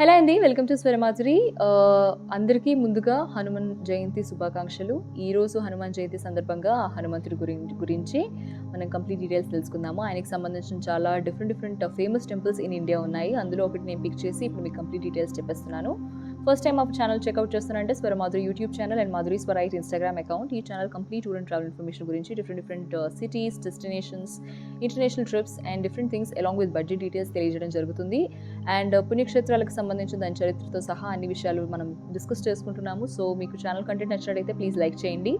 Hello అండి welcome to Swaramadhuri. అందరికీ ముందుగా హనుమాన్ జయంతి శుభాకాంక్షలు. ఈరోజు హనుమాన్ జయంతి సందర్భంగా హనుమంతుడి గురించి గురించి మనం కంప్లీట్ డీటెయిల్స్ తెలుసుకుందాము. ఆయనకి సంబంధించిన చాలా different different famous temples in India ఉన్నాయి. అందులో ఒకటి నేను పిక్ చేసి ఇప్పుడు మీకు కంప్లీట్ డీటెయిల్స్ చెప్పేస్తున్నాను. ఫస్ట్ టైం మా ఛానల్ చెక్అవుట్ చేస్తున్నారంటే Swaramadhuri YouTube channel and Madhuri Swarite Instagram account ఈ channel complete tour and travel information గురించి different different cities destinations international trips and different things along with budget details తెలియజేయడం జరుగుతుంది. And uh, పుణ్యక్షేత్రాలకు సంబంధించిన దాని చరిత్రతో సహా అన్ని విషయాలు మనం డిస్కస్ చేసుకుంటున్నాము. సో మీకు ఛానల్ కంటెంట్ నచ్చినట్టయితే ప్లీజ్ లైక్ చేయండి.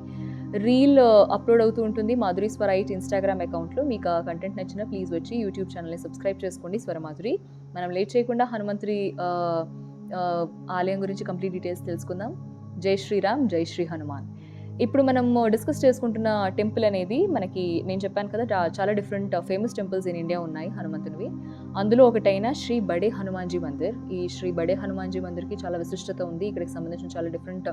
రీల్ అప్లోడ్ uh, అవుతూ ఉంటుంది మాధురి స్వరైట్ ఇన్స్టాగ్రామ్ అకౌంట్లో మీకు ఆ కంటెంట్ నచ్చిన ప్లీజ్ వచ్చి యూట్యూబ్ ఛానల్ని సబ్స్క్రైబ్ చేసుకోండి స్వరమాధురి మనం లేట్ చేయకుండా హనుమంతుడి uh, ఆలయం గురించి కంప్లీట్ డీటెయిల్స్ తెలుసుకుందాం. జై శ్రీరామ్ జై శ్రీ హనుమాన్. ఇప్పుడు మనం డిస్కస్ చేసుకుంటున్న టెంపుల్ అనేది మనకి నేను చెప్పాను కదా చాలా different famous temples in India ఉన్నాయి హనుమంతునివి. అందులో ఒకటైన శ్రీ బడే హనుమాన్జీ మందిర్. ఈ శ్రీ బడే హనుమాన్జీ మందిర్కి చాలా విశిష్టత ఉంది. ఇక్కడికి సంబంధించిన చాలా డిఫరెంట్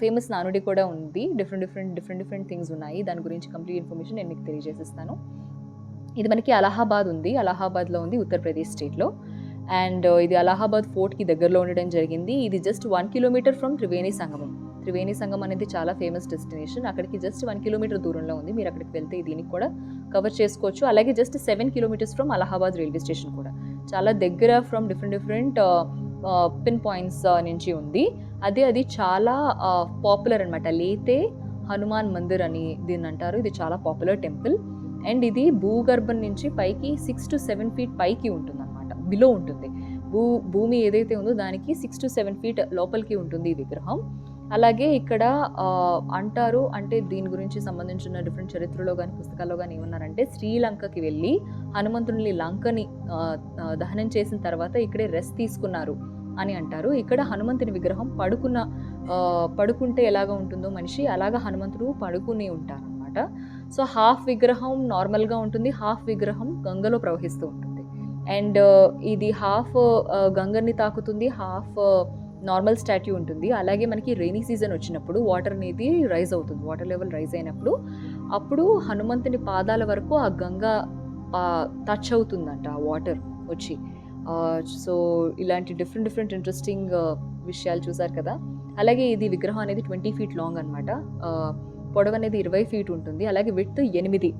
ఫేమస్ నానుడి కూడా ఉంది. Different different different different things ఉన్నాయి. దాని గురించి కంప్లీట్ ఇన్ఫర్మేషన్ నేను మీకు తెలియజేసిస్తాను. ఇది మనకి అలహాబాద్ ఉంది. అలహాబాద్లో ఉంది ఉత్తరప్రదేశ్ స్టేట్లో. అండ్ ఇది అలహాబాద్ ఫోర్ట్కి దగ్గరలో ఉండడం జరిగింది. ఇది just one kilometer from Triveni Sangamam. Triveni Sangam అనేది చాలా ఫేమస్ డెస్టినేషన్. అక్కడికి జస్ట్ వన్ కిలోమీటర్ దూరంలో ఉంది. మీరు అక్కడికి వెళ్తే దీనికి కూడా కవర్ చేసుకోవచ్చు. అలాగే just seven kilometers from Allahabad railway station కూడా. చాలా దగ్గర from different different pin points నుంచి ఉంది. అదే అది చాలా పాపులర్ అనమాట లేతే హనుమాన్ మందిర్ అని దీన్ని అంటారు. ఇది చాలా పాపులర్ టెంపుల్. అండ్ ఇది భూగర్భం నుంచి పైకి సిక్స్ టు సెవెన్ ఫీట్ పైకి ఉంటుంది బిలో ఉంటుంది. భూ భూమి ఏదైతే ఉందో దానికి సిక్స్ టు సెవెన్ ఫీట్ లోపలికి ఉంటుంది ఈ విగ్రహం. అలాగే ఇక్కడ అంటారు అంటే దీని గురించి సంబంధించిన డిఫరెంట్ చరిత్రలో కానీ పుస్తకాల్లో కానీ ఏమన్నారంటే శ్రీలంకకి వెళ్ళి హనుమంతుని లంకని దహనం చేసిన తర్వాత ఇక్కడే రెస్ట్ తీసుకున్నారు అని అంటారు. ఇక్కడ హనుమంతుని విగ్రహం పడుకున్న పడుకుంటే ఎలాగ ఉంటుందో మనిషి అలాగా హనుమంతుడు పడుకుని ఉంటారు అనమాట సో హాఫ్ విగ్రహం నార్మల్గా ఉంటుంది హాఫ్ విగ్రహం గంగలో ప్రవహిస్తూ ఉంటుంది. అండ్ ఇది హాఫ్ గంగని తాకుతుంది హాఫ్ నార్మల్ స్టాట్యూ ఉంటుంది. అలాగే మనకి రైనీ సీజన్ వచ్చినప్పుడు వాటర్ అనేది రైజ్ అవుతుంది. వాటర్ లెవెల్ రైజ్ అయినప్పుడు అప్పుడు హనుమంతుని పాదాల వరకు ఆ గంగ టచ్ అవుతుందంట ఆ వాటర్ వచ్చి. సో ఇలాంటి డిఫరెంట్ డిఫరెంట్ ఇంట్రెస్టింగ్ విషయాలు చూసారు కదా. అలాగే ఇది విగ్రహం అనేది ట్వంటీ ఫీట్ లాంగ్ అనమాట పొడవు అనేది ఇరవై ఫీట్ ఉంటుంది. అలాగే విత్ ఎనిమిది.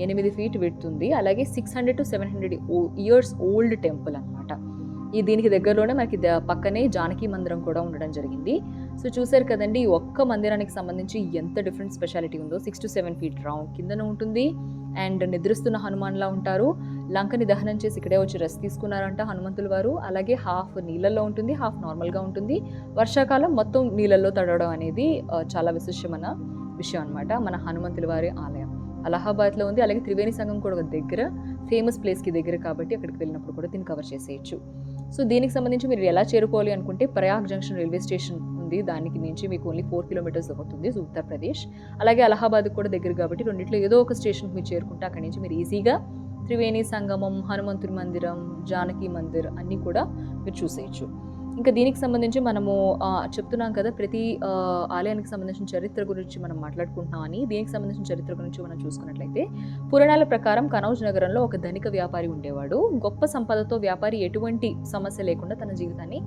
ఎనిమిది ఫీట్ పెడుతుంది అలాగే six hundred to seven hundred years old temple అనమాట ఈ దీనికి దగ్గరలోనే మనకి ద- పక్కనే జానకి మందిరం కూడా ఉండడం జరిగింది. సో చూసారు కదండి ఒక్క మందిరానికి సంబంధించి ఎంత డిఫరెంట్ స్పెషాలిటీ ఉందో. Six to seven feet round కిందన ఉంటుంది. అండ్ నిద్రిస్తున్న హనుమాన్లా ఉంటారు. లంకని దహనం చేసి ఇక్కడే వచ్చి రెస్ట్ తీసుకున్నారంట హనుమంతుల వారు. అలాగే హాఫ్ నీళ్ళల్లో ఉంటుంది హాఫ్ నార్మల్గా ఉంటుంది. వర్షాకాలం మొత్తం నీళ్ళల్లో తడవడం అనేది చాలా విశిష్టమైన విషయం అనమాట మన హనుమంతుల వారి ఆలయం. అలహాబాద్లో ఉంది. అలాగే త్రివేణి సంఘం కూడా ఒక దగ్గర ఫేమస్ ప్లేస్కి దగ్గర కాబట్టి అక్కడికి వెళ్ళినప్పుడు కూడా దీన్ని కవర్ చేసేయచ్చు. సో దీనికి సంబంధించి మీరు ఎలా చేరుకోవాలి అనుకుంటే ప్రయాగ్ జంక్షన్ రైల్వే స్టేషన్ ఉంది. దానికి నుంచి మీకు ఓన్లీ ఫోర్ కిలోమీటర్స్ అవుతుంది ఉత్తరప్రదేశ్ అలాగే అలహాబాద్ కూడా దగ్గర కాబట్టి రెండిట్లో ఏదో ఒక స్టేషన్కి మీరు చేరుకుంటే అక్కడి నుంచి మీరు ఈజీగా త్రివేణి సంగమం హనుమంతుడి మందిరం జానకి మందిర్ అన్నీ కూడా మీరు చూసేయచ్చు. ఇంకా దీనికి సంబంధించి మనము చెప్తున్నాం కదా ప్రతి ఆలయానికి సంబంధించిన చరిత్ర గురించి మనం మాట్లాడుకుంటున్నామని. దీనికి సంబంధించిన చరిత్ర గురించి మనం చూసుకున్నట్లయితే పురాణాల ప్రకారం కనౌజ్ నగరంలో ఒక ధనిక వ్యాపారి ఉండేవాడు. గొప్ప సంపదతో వ్యాపారి ఎటువంటి సమస్య లేకుండా తన జీవితాన్ని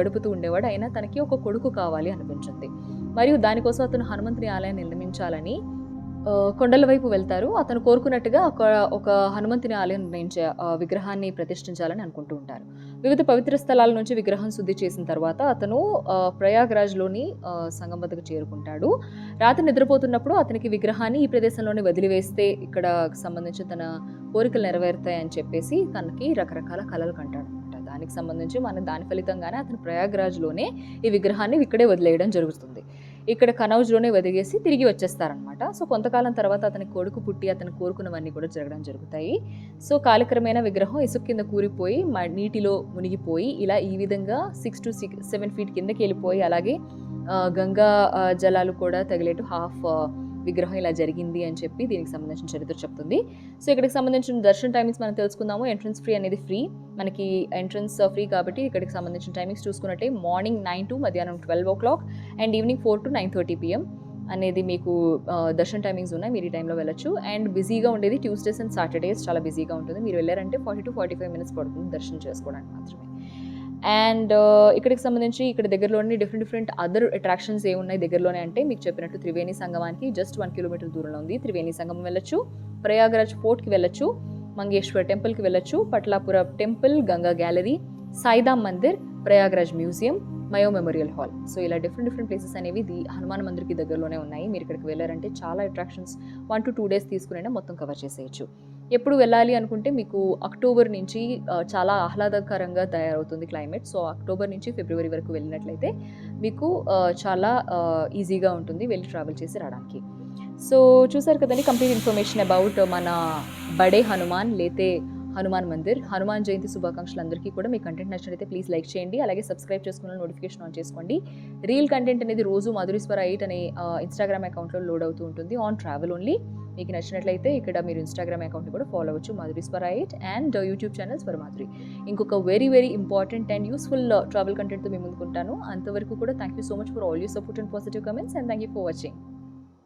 గడుపుతూ ఉండేవాడు. అయినా తనకి ఒక కొడుకు కావాలి అనిపించింది. మరియు దానికోసం అతను హనుమంతుని ఆలయాన్ని నిర్మించాలని కొండల వైపు వెళ్తారు. అతను కోరుకున్నట్టుగా ఒక ఒక హనుమంతుని ఆలయం నిర్ణయించే విగ్రహాన్ని ప్రతిష్ఠించాలని అనుకుంటూ ఉంటారు. వివిధ పవిత్ర స్థలాల నుంచి విగ్రహం శుద్ధి చేసిన తర్వాత అతను ప్రయాగ్రాజ్లోని సంగం వద్దకు చేరుకుంటాడు. రాత్రి నిద్రపోతున్నప్పుడు అతనికి విగ్రహాన్ని ఈ ప్రదేశంలోనే వదిలివేస్తే ఇక్కడ సంబంధించి తన కోరికలు నెరవేరుతాయని చెప్పేసి తనకి రకరకాల కళలు కంటాడు అనమాట దానికి సంబంధించి మన దాని ఫలితంగానే అతను ప్రయాగ్రాజ్లోనే ఈ విగ్రహాన్ని ఇక్కడే వదిలేయడం జరుగుతుంది. ఇక్కడ కనౌజ్లోనే వదిలేసి తిరిగి వచ్చేస్తారనమాట సో కొంతకాలం తర్వాత అతని కొడుకు పుట్టి అతను కోరుకున్నవన్నీ కూడా జరగడం జరుగుతాయి. సో కాలక్రమేణా విగ్రహం ఇసుక కింద కూరిపోయి మ- నీటిలో మునిగిపోయి ఇలా ఈ విధంగా six to six seven feet కిందకి వెళ్ళిపోయి అలాగే గంగా జలాలు కూడా తగిలేటు హాఫ్ విగ్రహం ఇలా జరిగింది అని చెప్పి దీనికి సంబంధించిన చరిత్ర చెప్తుంది. సో ఇక్కడికి సంబంధించిన దర్శన టైమింగ్స్ మనం తెలుసుకుందాము. ఎంట్రన్స్ ఫ్రీ అనేది ఫ్రీ మనకి ఎంట్రన్స్ ఫ్రీ uh, కాబట్టి ఇక్కడికి సంబంధించిన టైమింగ్స్ చూసుకున్నట్టే మార్నింగ్ నైన్ టు మధ్యాహ్నం twelve o'clock and evening four to nine thirty PM అనేది మీకు uh, దర్శన టైమింగ్స్ ఉన్నాయి. మీరు ఈ టైంలో వెళ్ళొచ్చు. అండ్ బిజీగా ఉండేది ట్యూస్డేస్ అండ్ సాటర్డేస్ చాలా బిజీగా ఉంటుంది. మీరు వెళ్ళారంటే forty to forty five minutes పడుతుంది దర్శనం చేసుకోవడానికి మాత్రమే. అండ్ ఇక్కడికి సంబంధించి ఇక్కడ దగ్గరలోని డిఫరెంట్ డిఫరెంట్ అదర్ అట్రాక్షన్స్ ఏమున్నాయి దగ్గరలోనే అంటే మీకు చెప్పినట్టు త్రివేణి సంగమానికి జస్ట్ వన్ కిలోమీటర్ దూరంలో ఉంది. త్రివేణి సంగమం వెళ్ళొచ్చు ప్రయాగరాజ్ ఫోర్ట్కి వెళ్ళొచ్చు మంగేశ్వర్ టెంపుల్కి వెళ్ళొచ్చు Patlapura temple Ganga gallery Saidham Mandir Prayagraj museum Mayo memorial hall. So ఇలా డిఫరెంట్ డిఫరెంట్ ప్లేసెస్ అనేవి ది హనుమాన్ మందిర్కి దగ్గరలోనే ఉన్నాయి. మీరు ఇక్కడికి వెళ్ళారంటే చాలా attractions one to two days తీసుకునైనా మొత్తం కవర్ చేసేయచ్చు. ఎప్పుడు వెళ్ళాలి అనుకుంటే మీకు అక్టోబర్ నుంచి చాలా ఆహ్లాదకరంగా తయారవుతుంది క్లైమేట్. సో అక్టోబర్ నుంచి ఫిబ్రవరి వరకు వెళ్ళినట్లయితే మీకు చాలా ఈజీగా ఉంటుంది వెళ్ళి ట్రావెల్ చేసి రావడానికి. సో చూసారు కదండి కంప్లీట్ ఇన్ఫర్మేషన్ అబౌట్ మన బడే హనుమాన్ లేతే హనుమాన్ మందిర్. హనుమాన్ జయంతి శుభాకాంక్షలు అందరికీ కూడా మీ కంటెంట్ నచ్చినట్లయితే ప్లీజ్ లైక్ చేయండి. అలాగే సబ్స్క్రైబ్ చేసుకున్న నోటిఫికేషన్ ఆన్ చేసుకోండి. రీల్ కంటెంట్ అనేది రోజు మధురీశ్వర ఎయిట్ అనే ఇన్స్టాగ్రామ్ అకౌంట్లో లోడ్ అవుతూ ఉంటుంది. ఆన్ ట్రావెల్ ఓన్లీ మీకు నచ్చినట్లయితే ఇక్కడ మీరు ఇన్స్టాగ్రామ్ అకౌంట్ని కూడా ఫాలో అవ్వచ్చు. మధురీశ్వర eight and YouTube channels for Madhuri ఇంకొక very very important and useful travel కంటెంట్తో మేము ముందుకుంటాను అంతవరకు కూడా thank you so much for all you support and positive comments and thank you for watching